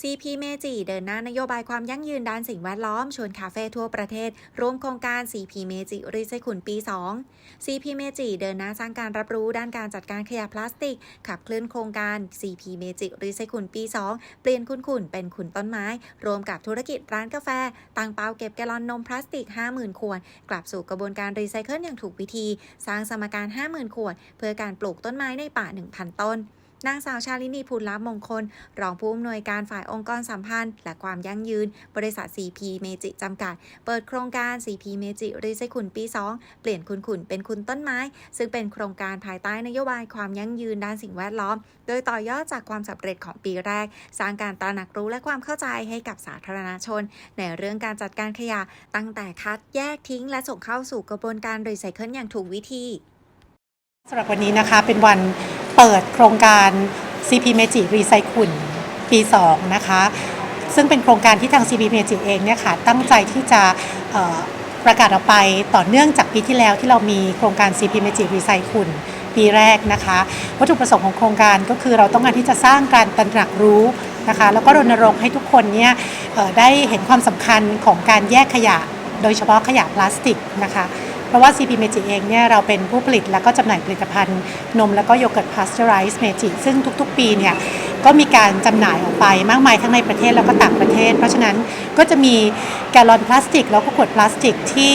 CP เมจิเดินหน้านโยบายความยั่งยืนด้านสิ่งแวดล้อม ชวนคาเฟ่ทั่วประเทศ ร่วมโครงการ CP เมจิรีไซเคิลปี 2 CP เมจิเดินหน้าสร้างการรับรู้ด้านการจัดการขยะพลาสติก ขับเคลื่อนโครงการ CP เมจิรีไซเคิลปี 2 เปลี่ยนคุณขุนเป็นขุนต้นไม้ รวมกับธุรกิจร้านกาแฟ ตั้งเป้าเก็บแกลอนนมพลาสติก 50,000 ขวด กลับสู่กระบวนการรีไซเคิลอย่างถูกวิธี สร้างสมการ 50,000 ขวด เพื่อการปลูกต้นไม้ในป่า 1,000 ต้น นางสาวชาลินีพูลลับมงคล รองผู้อำนวยการฝ่ายองค์กรสัมพันธ์ และความยั่งยืน บริษัท CP เมจิจำกัด เปิดโครงการ CP เมจิรีไซคุนปี 2 เปลี่ยนคุณขุนเป็นคุณต้นไม้ ซึ่งเป็นโครงการภายใต้นโยบายความยั่งยืนด้านสิ่งแวดล้อม โดยต่อยอดจากความสำเร็จของปีแรก สร้างการตระหนักรู้และความเข้าใจให้กับสาธารณชน ในเรื่องการจัดการขยะตั้งแต่คัดแยกทิ้ง และส่งเข้าสู่กระบวนการรีไซเคิลอย่างถูกวิธีสำหรับวันนี้นะคะเป็นวัน เปิดโครงการ CP Magic Recycle ปี 2 นะคะ ซึ่งเป็นโครงการที่ทาง CP Magic เองเนี่ยค่ะตั้งใจที่จะประกาศออกไปต่อเนื่องจากปีที่แล้วที่เรามีโครงการ CP Magic Recycle ปีแรกนะคะ วัตถุประสงค์ของโครงการก็คือเราต้องการที่จะสร้างการตระหนักรู้นะคะ แล้วก็รณรงค์ให้ทุกคนเนี่ยได้เห็นความสำคัญของการแยกขยะ โดยเฉพาะขยะพลาสติกนะคะ เพราะว่า CP Magic เองเนี่ยเราเป็นผู้ผลิตและก็จำหน่ายผลิตภัณฑ์ นมแล้วก็โยเกิร์ตพาสเจอไรส์เมจิซึ่งทุกๆ ปีเนี่ยก็มีการจำหน่ายออกไปมากมายทั้งในประเทศแล้วก็ต่างประเทศ เพราะฉะนั้นก็จะมีแกลลอนพลาสติก แล้วก็ขวดพลาสติกที่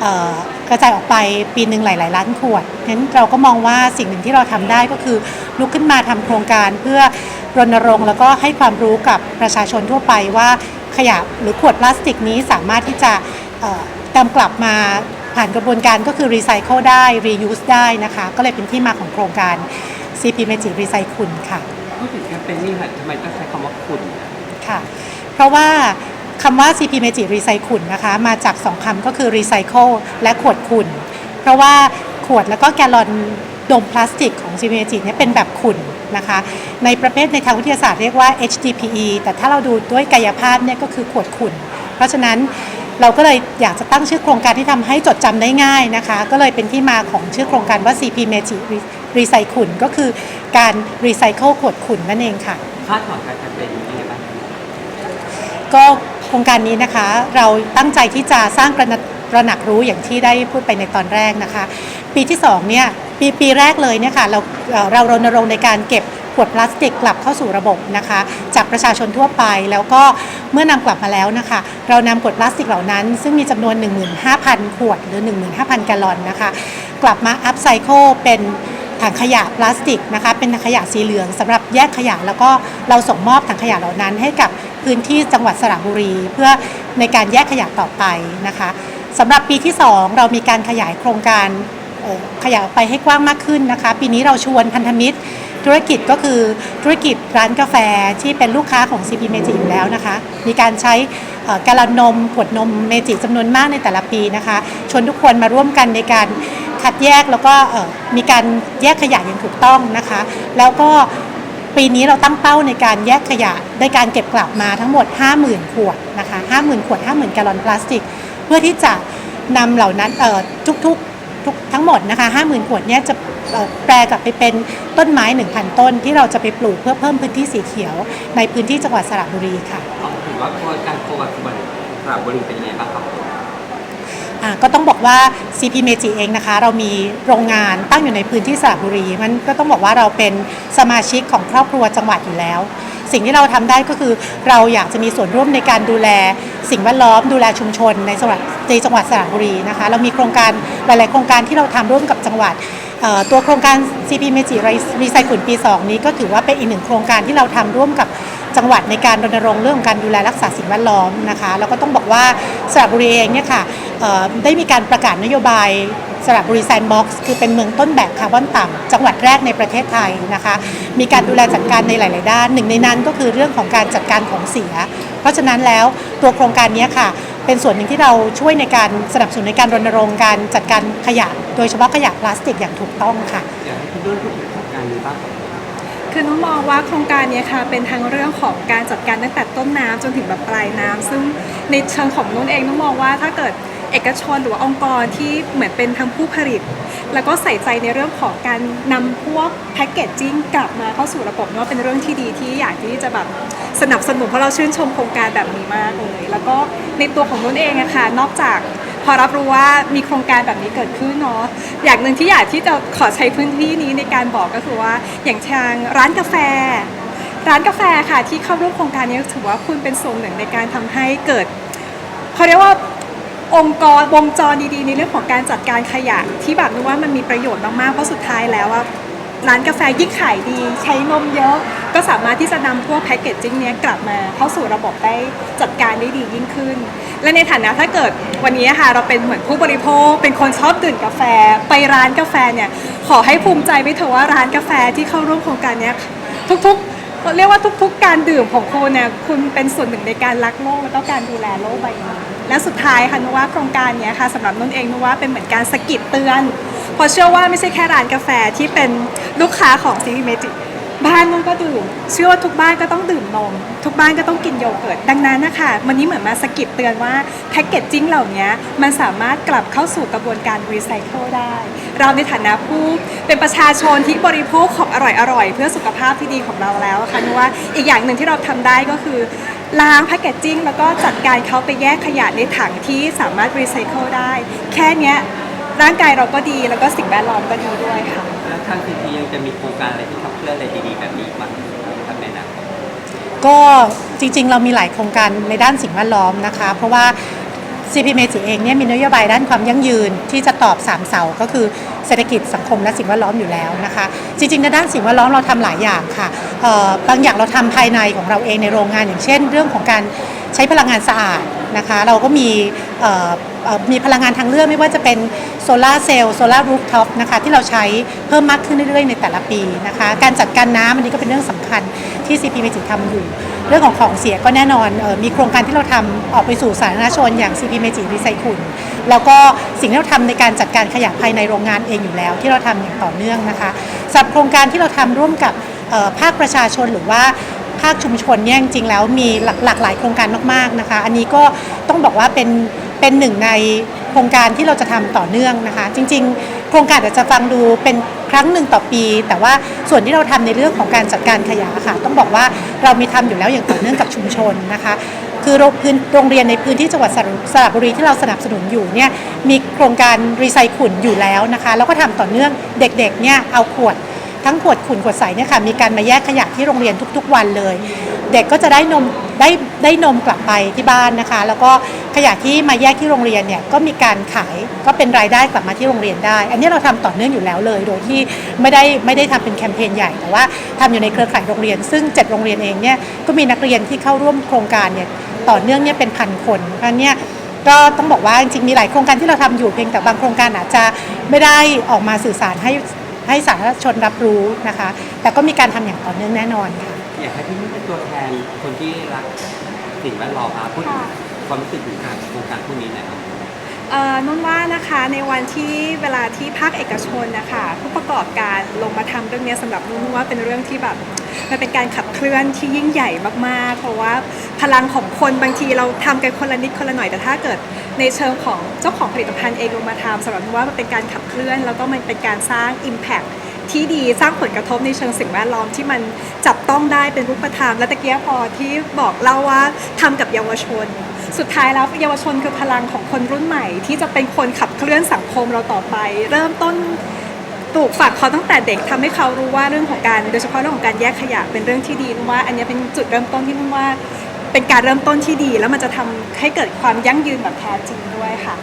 เอ่อกระจายออกไปปีหนึ่งหลาย ๆ ล้านขวดนั้นเราก็มองว่าสิ่งหนึ่งที่เราทำได้ก็คือลุกขึ้นมาทำโครงการเพื่อรณรงค์แล้วก็ให้ความรู้กับประชาชนทั่วไปว่าขยะหรือขวดพลาสติกนี้สามารถที่จะเอ่อนำกลับมา ผ่านกระบวนการก็คือรีไซเคิลได้ reuse ได้นะคะ ก็เลยเป็นที่มาของโครงการ CP Magic Recycle ค่ะพูดถึงแคมเปญนี้ค่ะทำไมต้องใช้คำว่าคุณค่ะ เพราะว่าคำว่า CP Magic Recycle นะคะ มาจาก2คำก็คือ recycle และขวดขุ่นเพราะว่าขวดแล้วก็แกลลอนดมพลาสติกของ CP Magic เนี่ยเป็นแบบขุ่นนะคะ ในประเภทในทางวิทยาศาสตร์เรียกว่า HDPE แต่ถ้าเราดูด้วยกายภาพเนี่ยก็คือขวดขุ่นเพราะฉะนั้น เราก็เลยอยากจะตั้งชื่อโครงการที่ทำให้จดจำได้ง่ายนะคะ ก็เลยเป็นที่มาของชื่อโครงการว่า CP Magic Recycle ก็คือการรีไซเคิลขวดขุ่นนั่นเองค่ะคาดหวังการแคมเปญนี้ยังไงบ้างก็โครงการนี้นะคะ เราตั้งใจที่จะสร้างกระหนักตระหนักรู้อย่างที่ได้พูดไปในตอนแรกนะคะ ปีที่2เนี่ยปีปีแรกเลยเนี่ยค่ะเราเอ่อเรารณรงค์ในการเก็บขวดพลาสติกกลับเข้าสู่ระบบนะคะ จากประชาชนทั่วไปแล้วก็ เมื่อนำกลับมาแล้วนะคะ เรานำขวดพลาสติกเหล่านั้น ซึ่งมีจำนวน 15,000 ขวดหรือ 15,000 แกลลอนนะคะ กลับมาอัพไซเคิลเป็นถังขยะพลาสติกนะคะ เป็นถังขยะสีเหลืองสำหรับแยกขยะ แล้วก็เราส่งมอบถังขยะเหล่านั้น ให้กับพื้นที่จังหวัดสระบุรี เพื่อในการแยกขยะต่อไปนะคะสำหรับปีที่ 2 เรามีการขยายโครงการขยายไปให้กว้างมากขึ้นนะคะ ปีนี้เราชวนพันธมิตร ธุรกิจก็คือธุรกิจร้านกาแฟที่เป็นลูกค้าของ CP m a g i อยู่แล้วนะคะ มีการใช้แกลลนมขวดนมเมจิจำนวนมากในแต่ละปีนะคะชวนทุกคนมาร่วมกันในการคัดแยกแล้วก็มีการแยกขยะอย่างถูกต้องนะคะ แล้วก็ปีนี้เราตั้งเป้าในการแยกขยะในการเก็บกลับมาทั้งหมด 50,000 ขวดนะคะ50,000 ขวด 50,000 แกลลอนพลาสติก เพื่อที่จะนำเหล่านั้นทุกๆทุกทั้งหมดนะคะ50,000 ขวดเนี่ยจะ แปลกลับไปเป็นต้นไม้ 1,000 ต้น ที่เราจะไปปลูกเพื่อเพิ่มพื้นที่สีเขียว ในพื้นที่จังหวัดสระบุรีค่ะเอาถือว่าการโคกับสบันสระบุรีเป็นยังไงบ้างครับอ่าก็ต้องบอกว่า CP m a g i เองนะคะ เรามีโรงงานตั้งอยู่ในพื้นที่สระบุรี มันก็ต้องบอกว่าเราเป็นสมาชิกของครอบครัวจังหวัดอยู่แล้ว สิ่งที่เราทำได้ก็คือเราอยากจะมีส่วนร่วมในการดูแล สิ่งแวดล้อมดูแลชุมชนในจังหวัดในจังหวัดสระบุรีนะคะ เรามีโครงการหลาย ๆ โครงการที่เราทำร่วมกับจังหวัดเอ่อ ตัวโครงการ CP m a g i Recycle ปี 2 นี้ก็ถือว่าเป็นอีกหนึ่งโครงการที่เราทำร่วมกับจังหวัดในการรณรงค์เรื่องการดูแลรักษาสิ่งแวดล้อมนะคะแล้วก็ต้องบอกว่าสระบุรีเองเนี่ยค่ะได้มีการประกาศนโยบายสระบุรีแซนด์บ็อกซ์คือเป็นเมืองต้นแบบคาร์บอนต่ำจังหวัดแรกในประเทศไทยนะคะมีการดูแลจัดการในหลาย ๆ ด้าน หนึ่งในนั้นก็คือเรื่องของการจัดการของเสีย เพราะฉะนั้นแล้วตัวโครงการนี้ค่ะ เป็นส่วนหนึ่งที่เราช่วยในการสนับสนุนในการรณรงค์การจัดการขยะ โดยเฉพาะขยะพลาสติกอย่างถูกต้องค่ะ อยากให้คุณเดินพูดถึงโครงการนี้บ้างคือน้องมองว่าโครงการนี้ค่ะเป็นทั้งเรื่องของการจัดการตั้งแต่ต้นน้ำจนถึงแบบปลายน้ำซึ่งในเชิงของนุ่นเองน้องมองว่าถ้าเกิด เอกชนหรือว่าองค์กรที่เหมือนเป็นทั้งผู้ผลิต แล้วก็ใส่ใจในเรื่องของการนำพวกแพคเกจจิ้งกลับมาเข้าสู่ระบบเนาะเป็นเรื่องที่ดีที่อยากที่จะแบบสนับสนุนเพราะเราชื่นชมโครงการแบบนี้มากเลย แล้วก็ในตัวของนุ่นเองอะค่ะนอกจากพอรับรู้ว่ามีโครงการแบบนี้เกิดขึ้นเนาะอย่างหนึ่งที่อยากที่จะขอใช้พื้นที่นี้ในการบอกก็คือว่า อย่างทางร้านกาแฟ ร้านกาแฟค่ะที่เข้าร่วมโครงการนี้ถือว่าคุณเป็นส่วนหนึ่งในการทำให้เกิดเขาเรียกว่า องค์กรวงจรดีๆ ในเรื่องของการจัดการขยะที่แบบนึกว่ามันมีประโยชน์มากๆเพราะสุดท้ายแล้วอะร้านกาแฟยิ่งขายดี ใช้นมเยอะ ก็สามารถที่จะนำพวกแพคเกจจิ้งเนี้ยกลับมาเข้าสู่ระบบได้จัดการได้ดียิ่งขึ้น และในฐานะถ้าเกิดวันนี้ค่ะเราเป็นเหมือนผู้บริโภค เป็นคนชอบดื่มกาแฟ ไปร้านกาแฟเนี่ยขอให้ภูมิใจไว้เถอะว่าร้านกาแฟที่เข้าร่วมโครงการเนี้ยทุกๆเรียกว่าทุกๆ การดื่มของคุณเนี่ยคุณเป็นส่วนหนึ่งในการรักโลกแล้วก็การดูแลโลกใบนี้ และสุดท้ายค่ะนุว่าโครงการนี้ค่ะสำหรับนุ่นเองนุว่าเป็นเหมือนการสกิดเตือนเพราะเชื่อว่าไม่ใช่แค่ร้านกาแฟที่เป็นลูกค้าของซีรีเมจิบ้านนุ่นก็ดื่มเชื่อว่าทุกบ้านก็ต้องดื่มนม ทุกบ้านก็ต้องกินโยเกิร์ตดังนั้นนะคะวันนี้เหมือนมาสกิดเตือนว่าแพคเกจจิ้งเหล่านี้มันสามารถกลับเข้าสู่กระบวนการรีไซเคิลได้ เราในฐานะผู้เป็นประชาชนที่บริโภคของอร่อยๆเพื่อสุขภาพที่ดีของเราแล้วค่ะนุว่าอีกอย่างหนึ่งที่เราทำได้ก็คือ ล้างแพคเกจจิ้งแล้วก็จัดการเขาไปแยกขยะในถังที่สามารถรีไซเคิลได้ แค่เนี้ยร่างกายเราก็ดีแล้วก็สิ่งแวดล้อมก็ดีด้วยค่ะ แล้วทางซีพียังจะมีโครงการอะไรที่ขับเคลื่อนอะไรดีๆแบบนี้อีกบ้างครับในอนาคตก็จริงๆ เรามีหลายโครงการในด้านสิ่งแวดล้อมนะคะ เพราะว่า CP m a g i เองเนี่ยมีนโยบายด้านความยั่งยืนที่จะตอบ 3 เสา ก็คือเศรษฐกิจสังคมและสิ่งแวดล้อมอยู่แล้วนะคะ จริงๆในด้านสิ่งแวดล้อมเราทำหลายอย่างค่ะบางอย่างเราทำภายในของเราเองในโรงงานอย่างเช่น เรื่องของการใช้พลังงานสะอาด นะคะ เราก็มีมีพลังงานทางเลือกไม่ว่าจะเป็นโซลาร์เซลล์โซลาร์รูฟท็อปนะคะที่เราใช้เพิ่มมากขึ้นเรื่อยๆ ในแต่ละปีนะคะ การจัดการน้ำอันนี้ก็เป็นเรื่องสำคัญที่ CP m a g i ทำอยู่ เรื่องของของเสียก็แน่นอนออมีโครงการที่เราทำออกไปสู่สาธารณชนอย่าง CP m a g i Recycle แล้วก็สิ่งที่เราทำในการจัดการขยะภายในโรงงานเองอยู่แล้ว ที่เราทำอย่างต่อเนื่องนะคะสำหรับโครงการที่เราทำร่วมกับภาคประชาชนหรือว่า ภาคชุมชนเนี่ยจริงๆแล้วมีหลากหลายโครงการมากๆนะคะ อันนี้ก็ต้องบอกว่าเป็นเป็นหนึ่งในโครงการที่เราจะทำต่อเนื่องนะคะ จริง ๆ โครงการอาจจะฟังดูเป็นครั้งหนึ่งต่อปี แต่ว่าส่วนที่เราทำในเรื่องของการจัดการขยะค่ะ ต้องบอกว่าเรามีทำอยู่แล้วอย่างต่อเนื่องกับชุมชนนะคะ คือโรงพื้นโรงเรียนในพื้นที่จังหวัดสระสระบุรีที่เราสนับสนุนอยู่เนี่ยมีโครงการรีไซเคิลอยู่แล้วนะคะแล้วก็ทำต่อเนื่องเด็กๆเนี่ยเอาขวด ทั้งขวดขุ่นขวดใสเนี่ยค่ะมีการมาแยกขยะที่โรงเรียนทุก ๆ วันเลย เด็กก็จะได้นมได้ได้นมกลับไปที่บ้านนะคะ แล้วก็ขยะที่มาแยกที่โรงเรียนเนี่ยก็มีการขายก็เป็นรายได้กลับมาที่โรงเรียนได้ อันนี้เราทำต่อเนื่องอยู่แล้วเลย โดยที่ไม่ได้ไม่ได้ทำเป็นแคมเปญใหญ่แต่ว่าทำอยู่ในเครือข่ายโรงเรียน ซึ่ง 7 โรงเรียนเองเนี่ยก็มีนักเรียนที่เข้าร่วมโครงการเนี่ยต่อเนื่องเนี่ยเป็นพันคนเพราะเนี่ยก็ต้องบอกว่าจริงๆมีหลายโครงการที่เราทำอยู่เพียงแต่บางโครงการอาจจะไม่ได้ออกมาสื่อสารให้ ให้สาธารณชนรับรู้นะคะ แต่ก็มีการทำอย่างต่อเนื่องแน่นอนค่ะอยากให้พี่นุ่นเป็นตัวแทนคนที่รักสิ่งแวดล้อมครับพูดถึงค่ะความรู้สึกถึงการโครงการพวกนี้หน่อยครับ เอ่อนุ่นว่านะคะในวันที่เวลาที่ภาคเอกชนนะคะผู้ประกอบการลงมาทำเรื่องนี้สำหรับนุ่นว่าเป็นเรื่องที่แบบมันเป็นการขับเคลื่อนที่ยิ่งใหญ่มากๆ เพราะว่าพลังของคนบางทีเราทำกันคนละนิดคนละหน่อยแต่ถ้าเกิดในเชิงของเจ้าของผลิตภัณฑ์เองลงมาทำสำหรับนุ่นว่ามันเป็นการขับเคลื่อน แล้วก็มันเป็นการสร้าง Impact ที่ดีสร้างผลกระทบในเชิงสิ่งแวดล้อมที่มันจับต้องได้เป็นรูปธรรมและตะเกียพอที่บอกเล่าว่าทำกับเยาวชน สุดท้ายแล้วเยาวชนคือพลังของคนรุ่นใหม่ ที่จะเป็นคนขับเคลื่อนสังคมเราต่อไป เริ่มต้นปลูกฝังเขาตั้งแต่เด็กทำให้เขารู้ว่าเรื่องของการโดยเฉพาะเรื่องของการแยกขยะเป็นเรื่องที่ดีนุ่นว่า อันนี้เป็นจุดเริ่มต้นที่นุ่นว่า เป็นการเริ่มต้นที่ดี แล้วมันจะทำให้เกิดความยั่งยืนแบบแท้จริงด้วยค่ะ